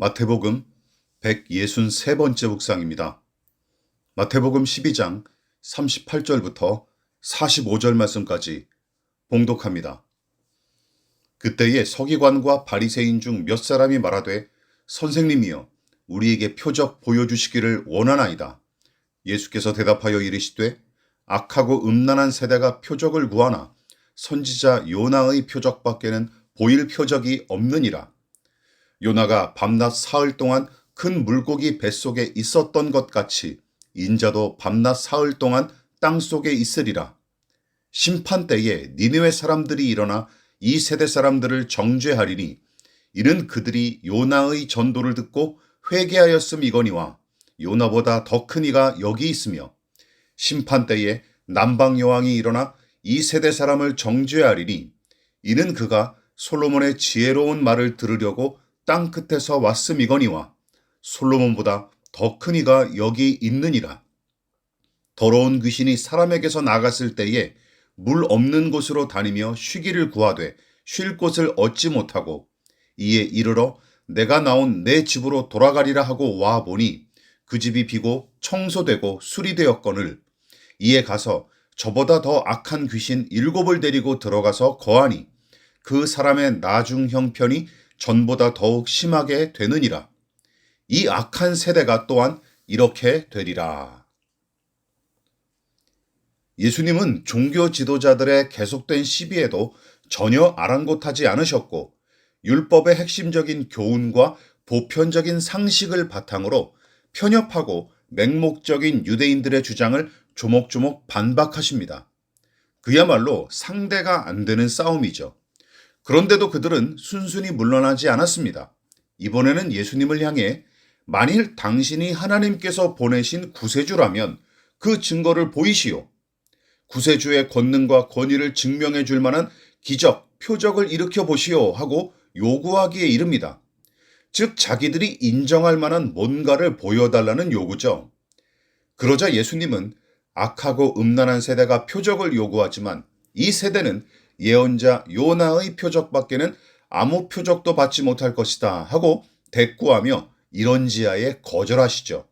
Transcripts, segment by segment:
마태복음 163번째 묵상입니다. 마태복음 12장 38절부터 45절 말씀까지 봉독합니다. 그때에 서기관과 바리새인 중 몇 사람이 말하되 선생님이여 우리에게 표적 보여주시기를 원하나이다. 예수께서 대답하여 이르시되 악하고 음란한 세대가 표적을 구하나 선지자 요나의 표적밖에는 보일 표적이 없느니라. 요나가 밤낮 사흘 동안 큰 물고기 뱃속에 있었던 것 같이 인자도 밤낮 사흘 동안 땅 속에 있으리라. 심판 때에 니느웨 사람들이 일어나 이 세대 사람들을 정죄하리니 이는 그들이 요나의 전도를 듣고 회개하였음 이거니와 요나보다 더 큰 이가 여기 있으며 심판 때에 남방 여왕이 일어나 이 세대 사람을 정죄하리니 이는 그가 솔로몬의 지혜로운 말을 들으려고 땅 끝에서 왔음이거니와 솔로몬보다 더 큰 이가 여기 있느니라. 더러운 귀신이 사람에게서 나갔을 때에 물 없는 곳으로 다니며 쉬기를 구하되 쉴 곳을 얻지 못하고 이에 이르러 내가 나온 내 집으로 돌아가리라 하고 와 보니 그 집이 비고 청소되고 수리되었거늘 이에 가서 저보다 더 악한 귀신 일곱을 데리고 들어가서 거하니 그 사람의 나중 형편이 전보다 더욱 심하게 되느니라. 이 악한 세대가 또한 이렇게 되리라. 예수님은 종교 지도자들의 계속된 시비에도 전혀 아랑곳하지 않으셨고 율법의 핵심적인 교훈과 보편적인 상식을 바탕으로 편협하고 맹목적인 유대인들의 주장을 조목조목 반박하십니다. 그야말로 상대가 안 되는 싸움이죠. 그런데도 그들은 순순히 물러나지 않았습니다. 이번에는 예수님을 향해 만일 당신이 하나님께서 보내신 구세주라면 그 증거를 보이시오. 구세주의 권능과 권위를 증명해 줄 만한 기적, 표적을 일으켜 보시오 하고 요구하기에 이릅니다. 즉, 자기들이 인정할 만한 뭔가를 보여달라는 요구죠. 그러자 예수님은 악하고 음란한 세대가 표적을 요구하지만 이 세대는 예언자 요나의 표적밖에는 아무 표적도 받지 못할 것이다 하고 대꾸하며 이런지하에 거절하시죠.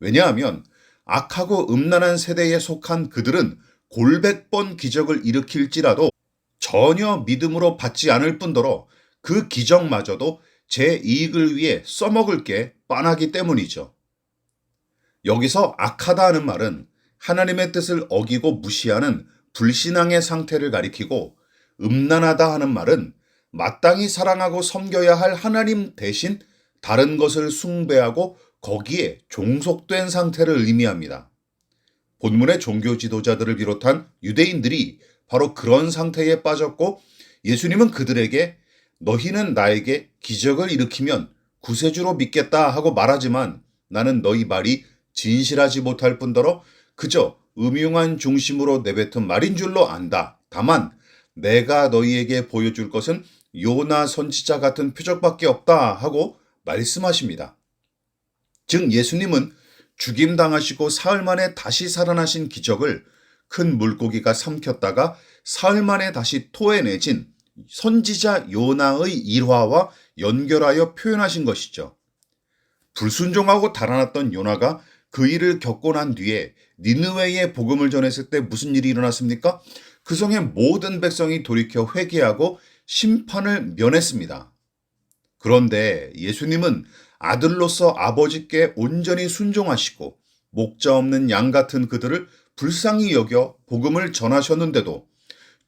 왜냐하면 악하고 음란한 세대에 속한 그들은 골백 번 기적을 일으킬지라도 전혀 믿음으로 받지 않을 뿐더러 그 기적마저도 제 이익을 위해 써먹을 게 뻔하기 때문이죠. 여기서 악하다 하는 말은 하나님의 뜻을 어기고 무시하는 불신앙의 상태를 가리키고 음란하다 하는 말은 마땅히 사랑하고 섬겨야 할 하나님 대신 다른 것을 숭배하고 거기에 종속된 상태를 의미합니다. 본문의 종교 지도자들을 비롯한 유대인들이 바로 그런 상태에 빠졌고 예수님은 그들에게 너희는 나에게 기적을 일으키면 구세주로 믿겠다 하고 말하지만 나는 너희 말이 진실하지 못할 뿐더러 그저 음흉한 중심으로 내뱉은 말인 줄로 안다. 다만 내가 너희에게 보여줄 것은 요나 선지자 같은 표적밖에 없다 하고 말씀하십니다. 즉 예수님은 죽임 당하시고 사흘 만에 다시 살아나신 기적을 큰 물고기가 삼켰다가 사흘 만에 다시 토해내진 선지자 요나의 일화와 연결하여 표현하신 것이죠. 불순종하고 달아났던 요나가 그 일을 겪고 난 뒤에 니느웨에 복음을 전했을 때 무슨 일이 일어났습니까? 그 성의 모든 백성이 돌이켜 회개하고 심판을 면했습니다. 그런데 예수님은 아들로서 아버지께 온전히 순종하시고 목자 없는 양 같은 그들을 불쌍히 여겨 복음을 전하셨는데도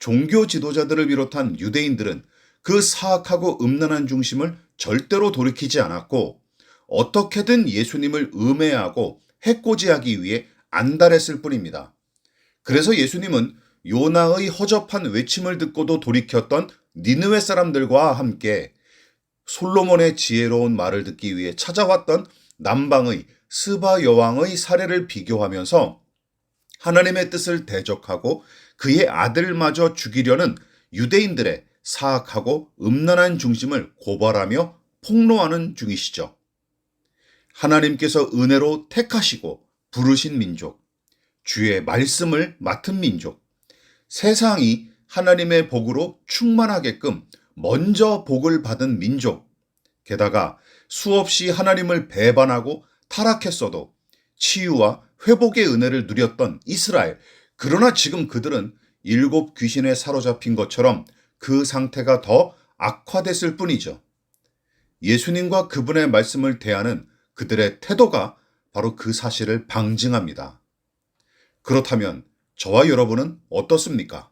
종교 지도자들을 비롯한 유대인들은 그 사악하고 음란한 중심을 절대로 돌이키지 않았고 어떻게든 예수님을 음해하고 해코지하기 위해 안달했을 뿐입니다. 그래서 예수님은 요나의 허접한 외침을 듣고도 돌이켰던 니느웨 사람들과 함께 솔로몬의 지혜로운 말을 듣기 위해 찾아왔던 남방의 스바 여왕의 사례를 비교하면서 하나님의 뜻을 대적하고 그의 아들마저 죽이려는 유대인들의 사악하고 음란한 중심을 고발하며 폭로하는 중이시죠. 하나님께서 은혜로 택하시고 부르신 민족, 주의 말씀을 맡은 민족, 세상이 하나님의 복으로 충만하게끔 먼저 복을 받은 민족, 게다가 수없이 하나님을 배반하고 타락했어도 치유와 회복의 은혜를 누렸던 이스라엘. 그러나 지금 그들은 일곱 귀신에 사로잡힌 것처럼 그 상태가 더 악화됐을 뿐이죠. 예수님과 그분의 말씀을 대하는 그들의 태도가 바로 그 사실을 방증합니다. 그렇다면 저와 여러분은 어떻습니까?